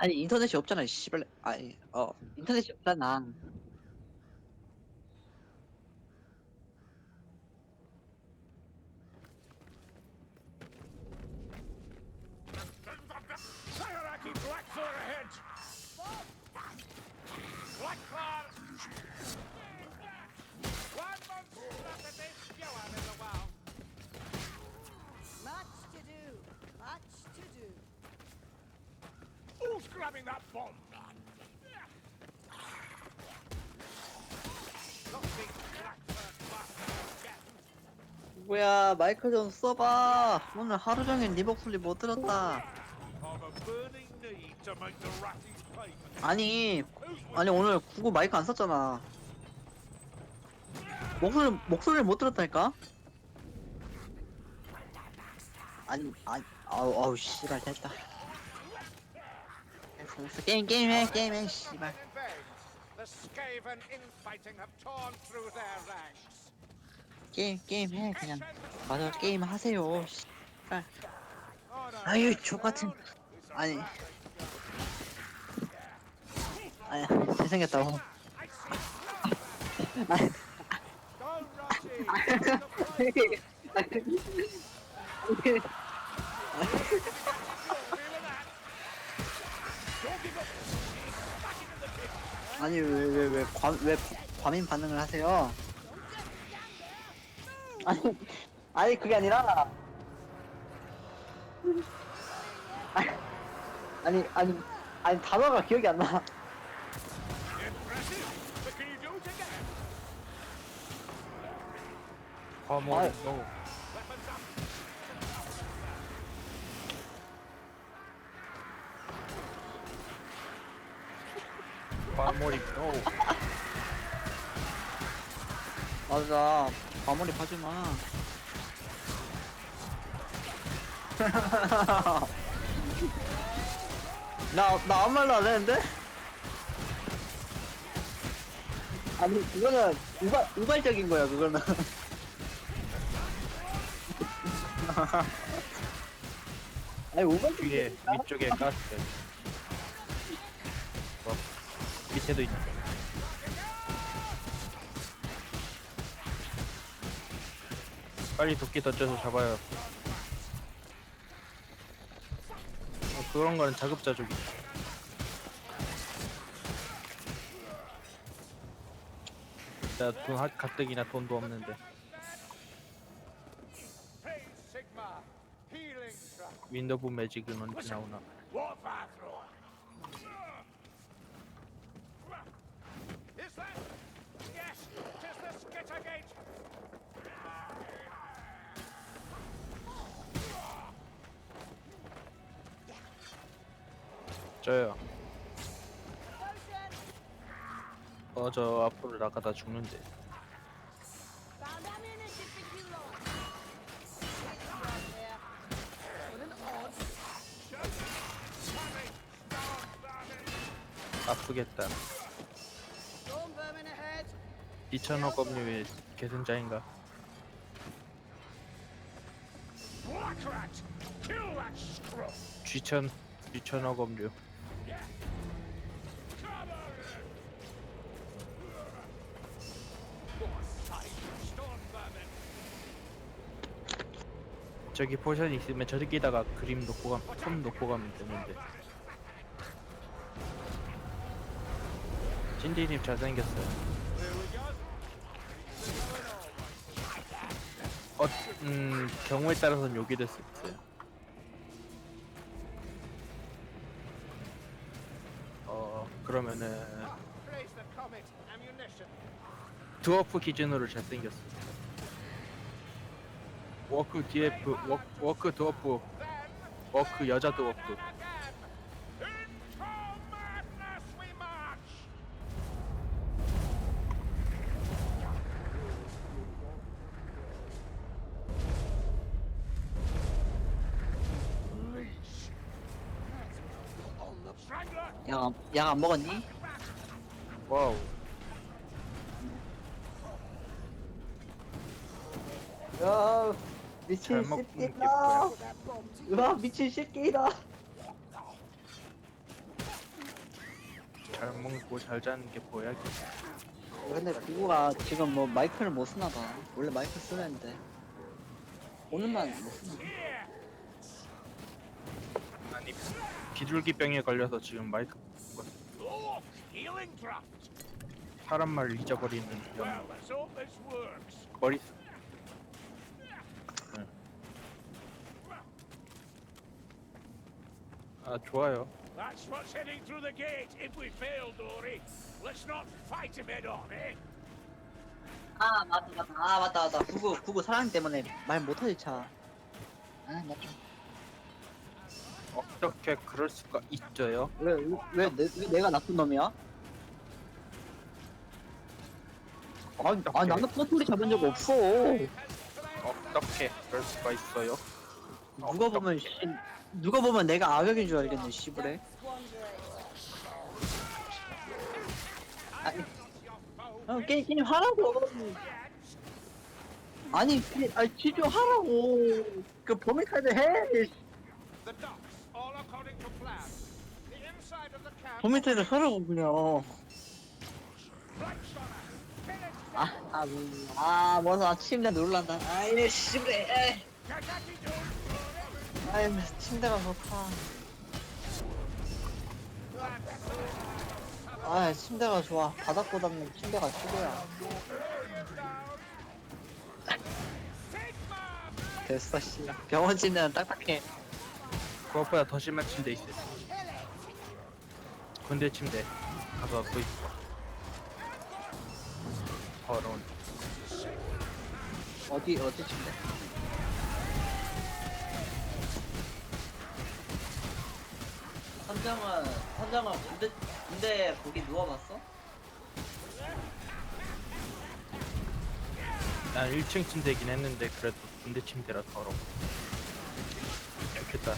아니 인터넷이 없잖아 씨발. 아니 어 인터넷이 없잖아 Grabbing that bomb? 뭐야 마이크 좀 써봐 오늘 하루 종일 네 목소리 못 들었다 I've a burning need to make the ratties pay for this. 아니 아니 오늘 구구 마이크 안 썼잖아 목소리 목소리를 못 들었다니까 아니 아니 아우 아우 씨발 됐다 게임 게임해 게임해 씨발. 게임 게임해 그냥 맞아 게임 하세요 씨발 Oh, 아유, it's 족 같은- down. It's a 아니. 아니 잘생겼다고. 아니 Go, Ratty! 아니 왜 왜왜왜 과민 반응을 하세요? 아니 아니 그게 아니라 아니 아니 아니 단어가 기억이 안 나. It again? 화물 아이. 노 화물이 노 맞아 과몰입 하지 마. 나 나 아무 말도 안 했는데? 아니 그거는 우발 우발적인 거야 그거는. 아니 우발적. 위에 위쪽에 가스 어, 밑에도 있네 빨리 도끼 던져서 잡아요. 어, 그런 거는 자급자족이 나돈 가뜩이나 돈도 없는데. 윈도우 매직은 언제 나오나 What bathroom? Is that? Yes, tis the Skittergate. 저요 Potion! 어저 앞으로 나가다 죽는데! 아프겠다. 2천억 업류의 계승자인가! G천 G천억 업류! 저기 포션 있으면 저기다가 그림 놓고 가, 손 놓고 가면 되는데 찐디님 잘생겼어요 음, 경우에 따라서는 욕이 될 수 있어요 어, 그러면은. 드워프 기준으로 잘생겼어 워크 DF, 워크, 워크 드워프, 워크 여자 드워프 strangler. 약안 먹었니? 와우 야 미친 잘 먹는 새끼다. 으아 미친 새끼다. 잘 먹고 잘 자는 게 보약이. 근데 구구가 지금 뭐 마이크를 못 쓰나 봐. 원래 마이크 쓰는데. 오늘만 못 쓰나 봐. 아니 비둘기병에 걸려서 지금 마이크 Look, healing draft. 사람 말 잊어버리는 Well, 병. let's hope this works. 머리. 응. 아 좋아요. That's what's heading through the gate. If we fail, Dory, let's not fight him head on, eh? 아 맞다 맞다 아 맞다 맞다 구구 구구 사랑 때문에 말 못하지 차. 아 맞다. 어떻게 그럴 수가 있어요? 왜왜 왜, 내- 왜 내가 나쁜 놈이야? 아니 아 나는 포토리 잡은 적 없어. 어떻게 그럴 수가 있어요? 누가 보면 씨, 누가 보면 내가 악역인 줄 알겠네 씨부래. 아니 어, 게임 게임 하라고. 아니 게- 아니 지조 하라고. 그 범위 카드 해. The 범위 카드 하라고 그냥. Blackstoner, finish 아, 아, 음, 아, 뭐서 침대 놀란다. 아이, 씨부래. 아이, 침대가 좋다. 아, 침대가 좋아. 바닥보다 는 침대가 최고야. 됐어, 씨. 병원 침대는 딱딱해. 그것보다 더 심한 침대 있어요. 군대 침대 가서 또 있어. 더러운. 어디, 어디 침대? 선장은, 선장은 군대, 군대 거기 누워봤어? 난 1층 침대긴 했는데 그래도 군대 침대라 더러워. 좋겠다.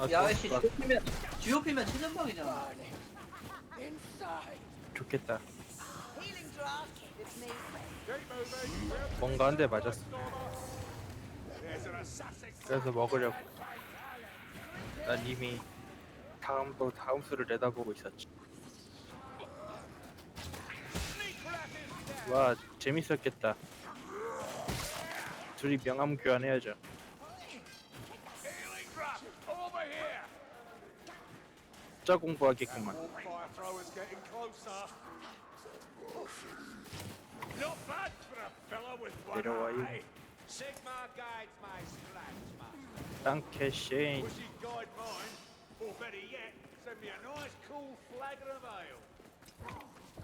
아, 야, 씨, 좋겠다. GOP면, GOP면 최전방이잖아. 좋겠다. 뭔가 한 대 맞았어. 그래서 먹으려고. 난 이미 다음 또 다음 수를 내다보고 있었지. 와 재밌었겠다. 둘이 명함 교환해야죠. With one 내려와요. 땅캐 쉐인.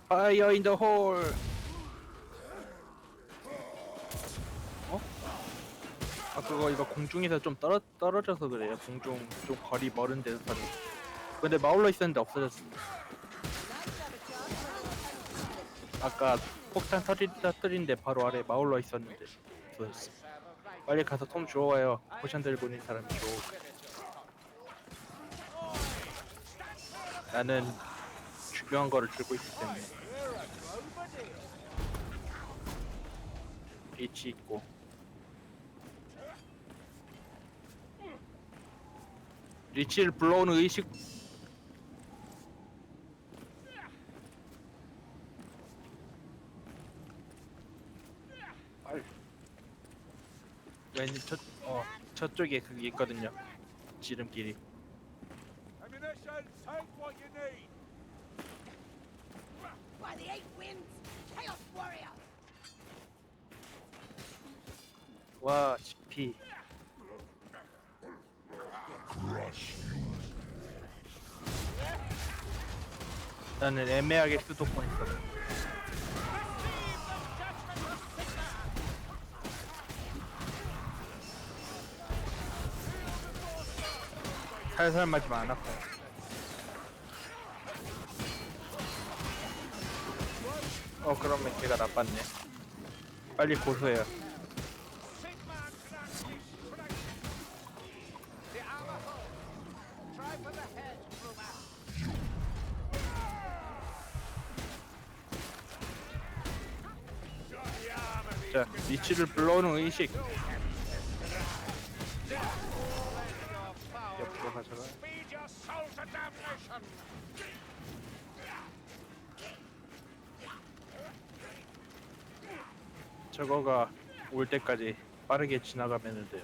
파이어 인더 홀. 어? 아 그거 이거 공중에서 좀 떨어 떨어져서 그래요. 공중 좀 거리 멀은 데서 타는. 근데 마울러 있었는데 없어졌어. 아까 폭탄 터뜨린데 바로 아래 마울러 있었는데 없어졌어. 빨리 가서 톰 주워와요. 포션 들고 있는 사람이 주워. 나는 중요한 거를 들고 있기 때문에. 리치 있고. 리치를 불러오는 의식. 왠지 저, 어, 저쪽에 그게 있거든요. 지름길이. 와, CP. 나는 애매하게 수도권 있어. 살살 맞으면 안 아파요. 어, 그러면 걔가 나빴네. 빨리 고소해요. 자, 리치를 불러오는 의식. 저거가 올 때까지 빠르게 지나가면 돼요.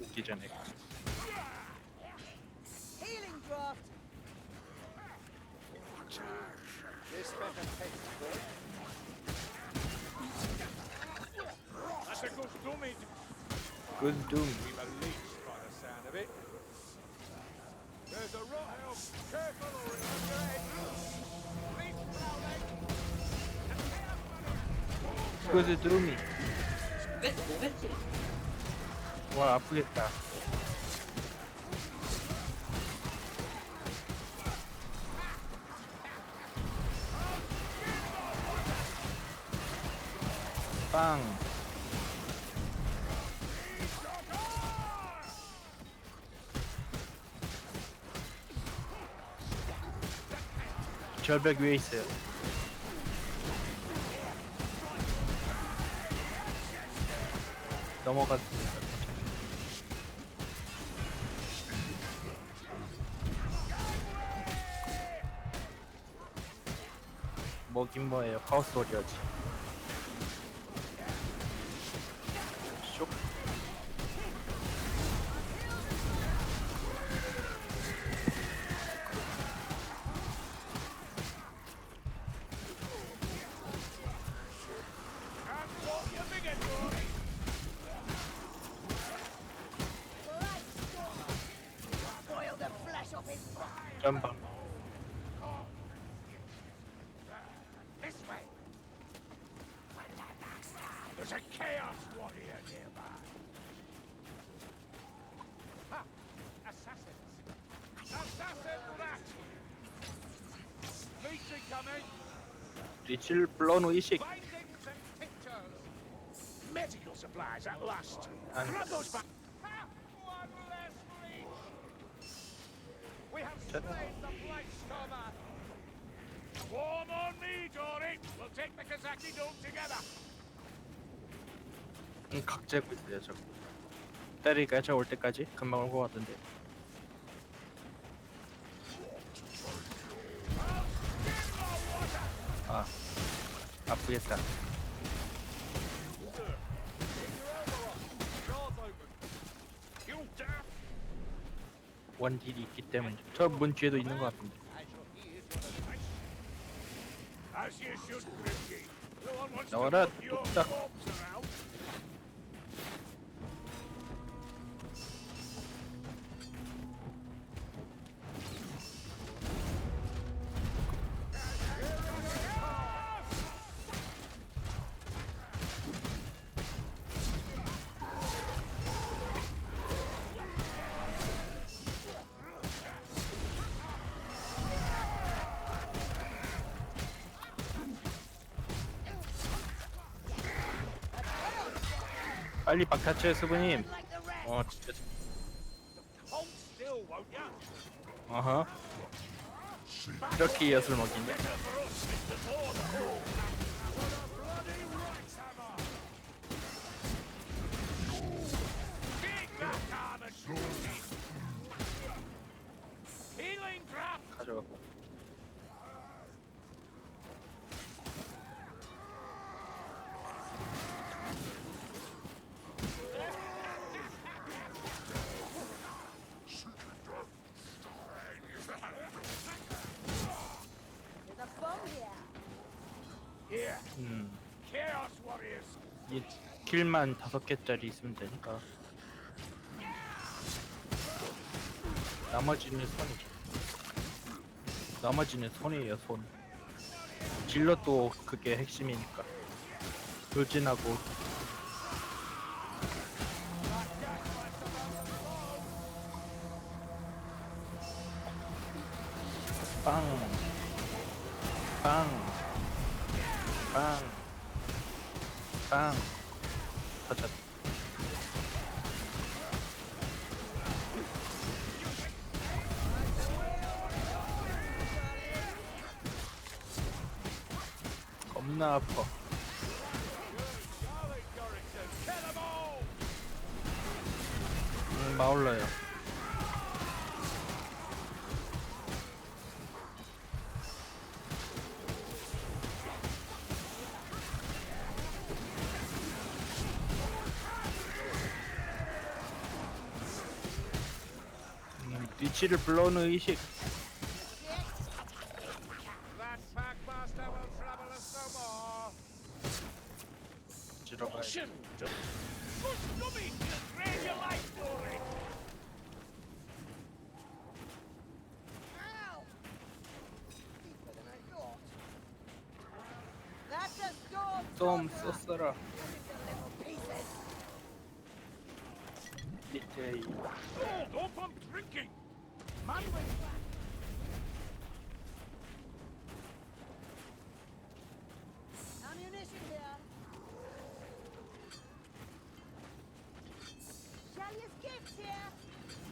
오기 전에. Healing draft. This better taste good. That's a good dummy to Good doom. be released by the sound of it. There's a rot get Release Rowling. Good doom이. 와 아프겠다. 빵. 절벽 위에 있어요. 넘어갔습니다. 뭐긴 뭐예요. 카오스 워리어지. Bindings and pictures! Medical supplies at last! And- Grab those back! Ha! One less leech! We have Shut- slain the Blightstormer! Swarm on me, Dory! We'll take the Kazaki Dome together! 음, 각 재고 있어요 저. 때리니까 저올 때까지 금방 올 것 같은데. 아 아프겠다. 원딜이 있기 때문에 저 문 뒤에도 있는 것 같은데. 나와라, 뚝딱. 박타치의 수부님. 어 진짜. 어허. 이렇게 엿을 먹이냐? 가져가고. There's a bomb here. Here, 음. Chaos Warriors. 이 킬만 다섯 개짜리 있으면 되니까. 나머지는 손이죠. 나머지는 손이에요 손. 질럿도 그게 핵심이니까. 돌진하고 빵. 빵. 빵. 빵. 터졌. 겁나 아파. 음, 마울러요. 뒤치를 불러오는 의식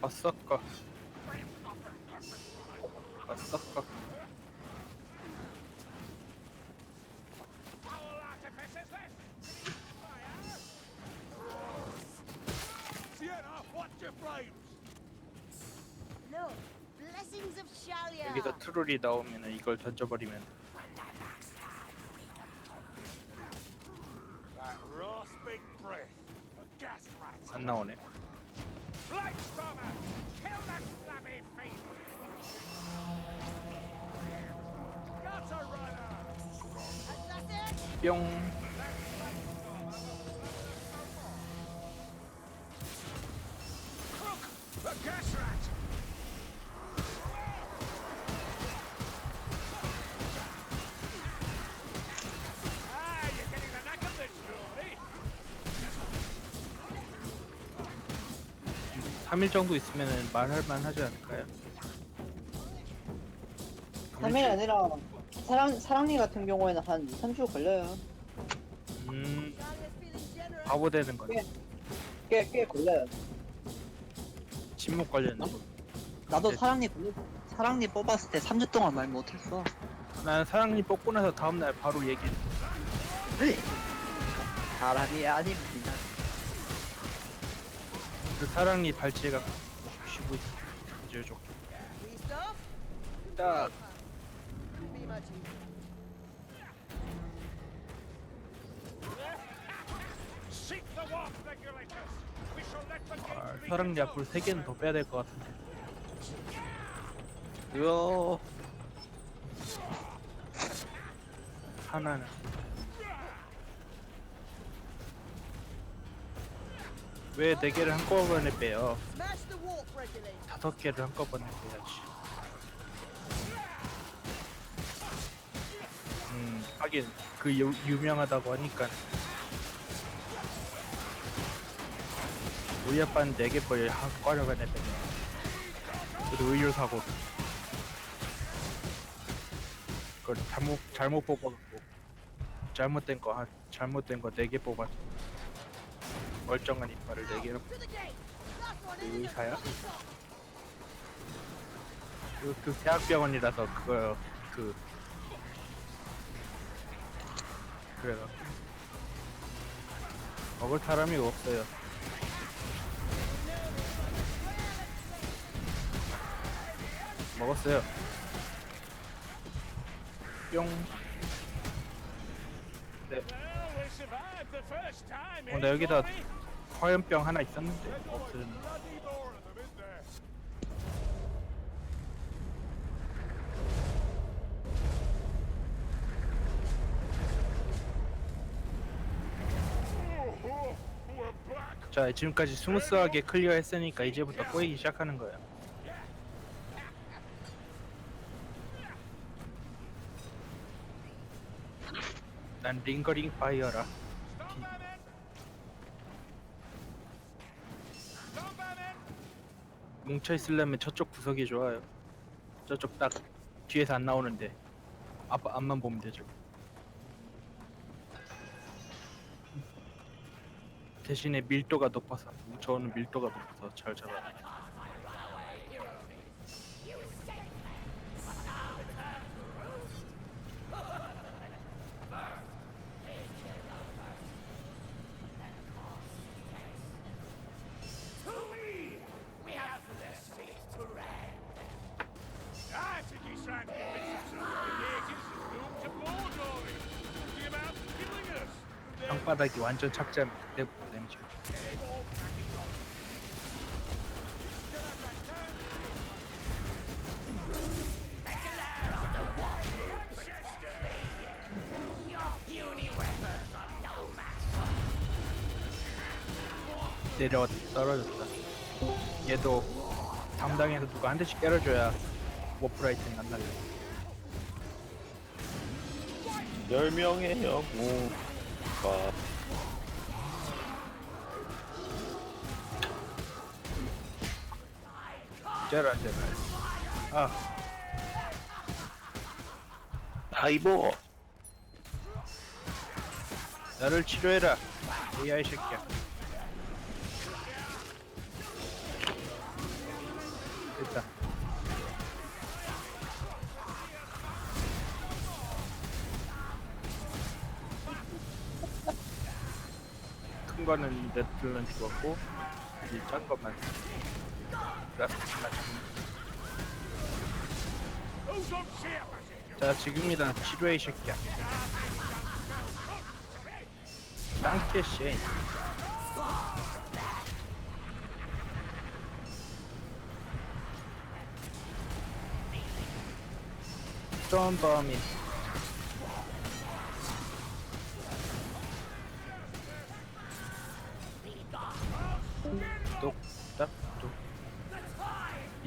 아싸까 아싸까 blessings of Shalia. 여기서 트롤이 나오면 이걸 던져버리면 Rory! 3일 정도 있으면 말할 만 하지 않을까요? 3일 아니라 사랑 사랑니 같은 경우에는 한 2, 3주 걸려요. 음. 바보 되는 거네 꽤 꽤 걸려요. 침묵 관련 나도 네. 사랑니 걸려- 사랑니 뽑았을 때 3주 동안 말 못했어. 난 사랑니 뽑고 나서 다음날 바로 얘기 사랑이 아닙니다. 그 사랑니 발치가 쉬고 있어 이제 좀. 딱 the 아, 앞으로 controlled. 3개는 더 빼야 될 것 같은데 요 하나는 왜 4개를 한꺼번에 빼요. 다섯 개를 한꺼번에 빼야지 음 하긴 그 유, 유명하다고 하니까 우리 아빠는 4개 뻘 한꺼번에 빼네 그래도 의료 사고 그걸 잘못 잘못 뽑아갖고 잘못된 거 한- 잘못된 거 4개 뽑아서 멀쩡한 이빨을 4개로 To the gate. Last one 그. 의사야? 그, 그 대학병원이라서 그거 그 그래가 먹을 사람이 없어요. 먹었어요. 뿅. 네, 어, 나 여기다? 화염병 하나 있었는데 없어졌네. 자, 지금까지 스무스하게 클리어했으니까 이제부터 꼬이기 시작하는 거야. 난 링거링 파이어라. 뭉쳐 있으려면 저쪽 구석이 좋아요. 저쪽 딱 뒤에서 안 나오는데 앞 앞만 보면 되죠. 대신에 밀도가 높아서 뭉쳐오는 밀도가 높아서 잘 잡아. I think he's trying to convince himself that the gate is doomed to blow, Rory. Talking about killing us. 땅바닥이 완전 착지하 내려 떨어졌다. 얘도 담당해서 누가 한 대씩 때려줘야 안 날려. 10명의 영웅과 제발 제발. 아 다이버 나를 치료해라. AI 새끼야. 거는 것만 라스트만 Who's on ship, passenger? 자 지금이다. 치료해 이 새끼야. 땅캐 쉐인 스톤범이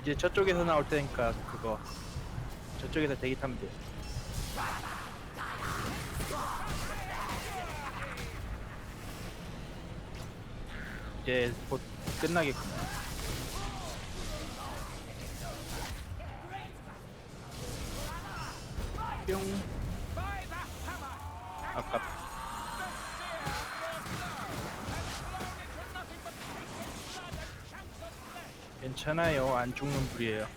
이제 저쪽에서 나올 테니까 그거 저쪽에서 대기 타면 돼 이제 곧 끝나겠구나. 뿅. 괜찮아요. 안 죽는 불이에요.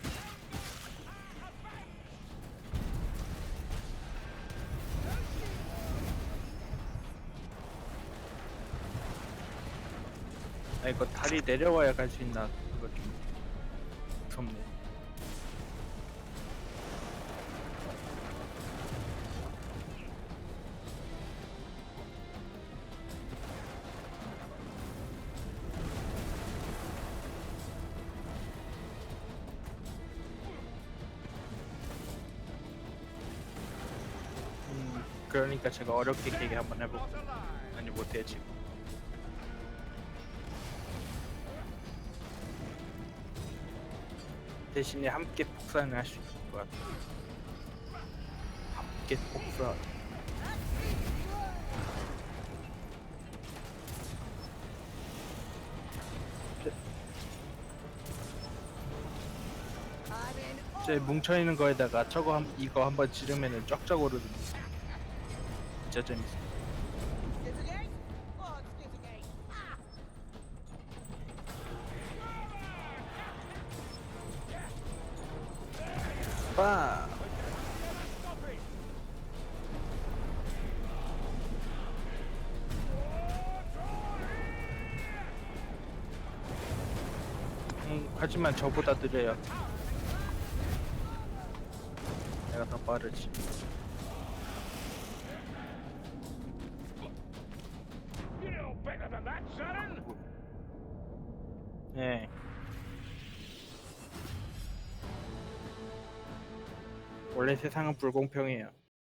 아 이거 다리 내려와야 갈 수 있나 그러니까 제가 어렵게 계기 한번 해보고 아니 못해 지금. 대신에 함께 폭사는 할수 있을 것 같아. 함께 in. 제 뭉쳐 있는 거에다가 저거 한, 이거 한번 지르면은 쫙쫙 오르는. 진짜 재밌어. Oh. Ah! 빠. 음, 하지만 저보다 느려요. 내가 더 빠르지. 세상은 불공평해요.